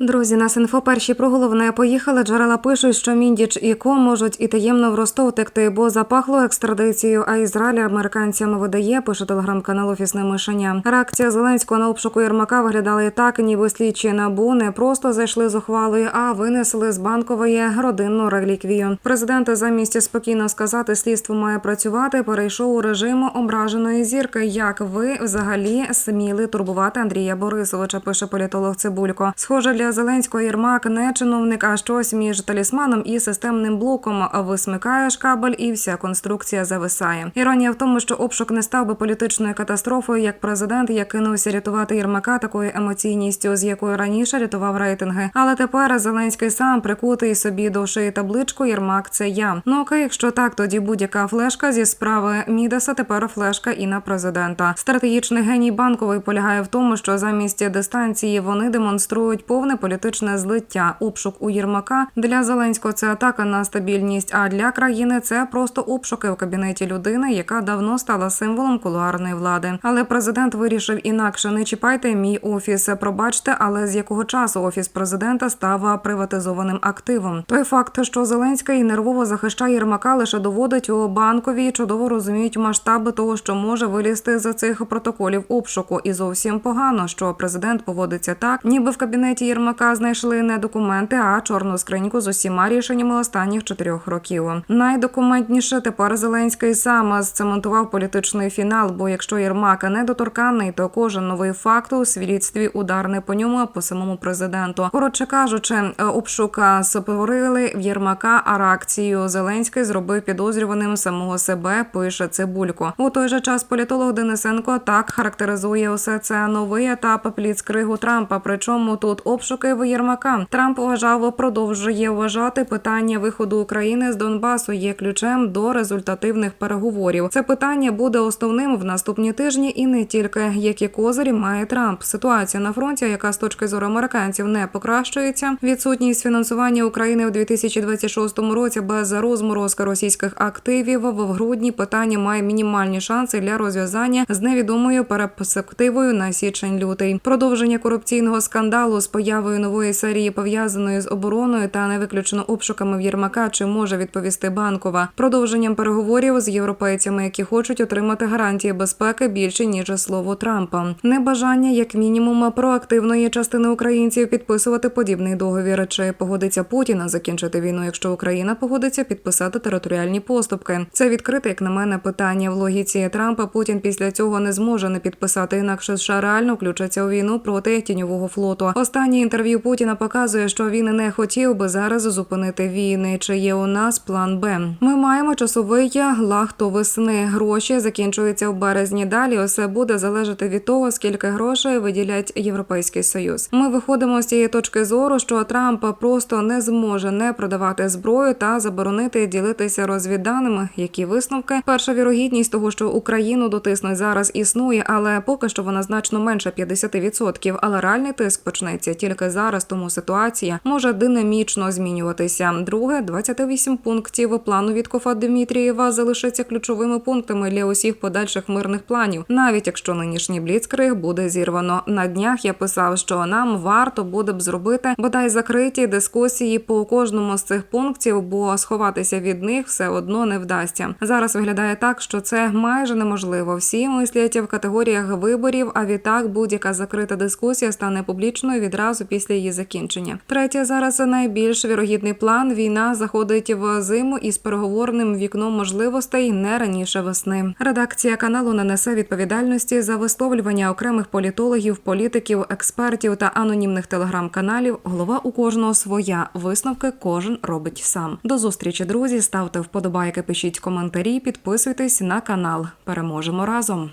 Друзі, нас інфо перші про головне поїхали. Джерела пишуть, що Міндіч і Ко можуть і таємно в Ростов текти, бо запахло екстрадицією. А Ізраїль американцям видає, пише телеграм-канал Офісне мишення. Реакція Зеленського на обшуку Єрмака виглядала і так, ніби слідчі набу не просто зайшли з ухвалою, а винесли з банкової родинну реліквію. Президент замість спокійно сказати, слідство має працювати, перейшов у режим ображеної зірки. Як ви взагалі сміли турбувати Андрія Борисовича? Пише політолог Цибулько. Схоже, для Зеленського Єрмак не чиновник, а щось між талісманом і системним блоком. Висмикаєш кабель, і вся конструкція зависає. Іронія в тому, що обшук не став би політичною катастрофою, як президент, як кинувся рятувати Єрмака такою емоційністю, з якою раніше рятував рейтинги. Але тепер Зеленський сам прикутий собі до шиї табличку Єрмак це я. Ну окей, якщо так, тоді будь-яка флешка зі справи Мідаса тепер флешка і на президента. Стратегічний геній банковий полягає в тому, що замість дистанції вони демонструють повне політичне злиття. Обшук у Єрмака для Зеленського це атака на стабільність. А для країни це просто обшуки в кабінеті людини, яка давно стала символом кулуарної влади. Але президент вирішив інакше не чіпайте мій офіс. Пробачте, але з якого часу офіс президента став приватизованим активом. Той факт, що Зеленський нервово захищає Єрмака, лише доводить у банкові чудово розуміють масштаби того, що може вилізти за цих протоколів обшуку. І зовсім погано, що президент поводиться так, ніби в кабінеті Єрмака знайшли не документи, а чорну скриньку з усіма рішеннями останніх чотирьох років. Найдокументніше тепер Зеленський сам сцементував політичний фінал. Бо якщо Єрмак недоторканний, то кожен новий факт у слідстві удар не по ньому, а по самому президенту. Коротше кажучи, обшука спорили в Єрмака, а реакцію Зеленський зробив підозрюваним самого себе. Пише Цибулько. У той же час політолог Денисенко так характеризує усе це новий етап пліцкригу Трампа. Причому тут обшуки в Єрмака. Трамп вважав, продовжує вважати питання виходу України з Донбасу є ключем до результативних переговорів. Це питання буде основним в наступні тижні, і не тільки які козирі має Трамп. Ситуація на фронті, яка з точки зору американців не покращується. Відсутність фінансування України у 2026 році без розморозки російських активів в грудні питання має мінімальні шанси для розв'язання з невідомою перспективою на січень-лютий. Продовження корупційного скандалу з появою нової серії пов'язаної з обороною та не виключено обшуками в Єрмака, чи може відповісти банкова продовженням переговорів з європейцями, які хочуть отримати гарантії безпеки більше ніж слово Трампа. Небажання, як мінімум, проактивної частини українців підписувати подібний договір. Чи погодиться Путіна закінчити війну, якщо Україна погодиться підписати територіальні поступки? Це відкрите, як на мене, питання в логіці Трампа. Путін після цього не зможе не підписати, інакше США реально включаться у війну проти тіньового флоту. Останнє інтерв'ю Путіна показує, що він не хотів би зараз зупинити війни. Чи є у нас план Б? Ми маємо часовий лахто весни. Гроші закінчуються в березні. Далі усе буде залежати від того, скільки грошей виділять Європейський Союз. Ми виходимо з цієї точки зору, що Трамп просто не зможе не продавати зброю та заборонити ділитися розвідданими. Які висновки? Перша вірогідність того, що Україну дотиснуть зараз існує, але поки що вона значно менше 50%. Але реальний тиск почнеться тільки зараз, тому ситуація може динамічно змінюватися. Друге, 28 пунктів плану Віткофа Дмитрієва залишаться ключовими пунктами для усіх подальших мирних планів, навіть якщо нинішній бліцкриг буде зірвано. На днях я писав, що нам варто буде б зробити бодай закриті дискусії по кожному з цих пунктів, бо сховатися від них все одно не вдасться. Зараз виглядає так, що це майже неможливо. Всі мислять в категоріях виборів, а відтак будь-яка закрита дискусія стане публічною відразу після її закінчення. Третє зараз найбільш вірогідний план. Війна заходить в зиму із переговорним вікном можливостей не раніше весни. Редакція каналу не несе відповідальності за висловлювання окремих політологів, політиків, експертів та анонімних телеграм-каналів. Голова у кожного своя. Висновки кожен робить сам. До зустрічі, друзі. Ставте вподобайки, пишіть коментарі, підписуйтесь на канал. Переможемо разом.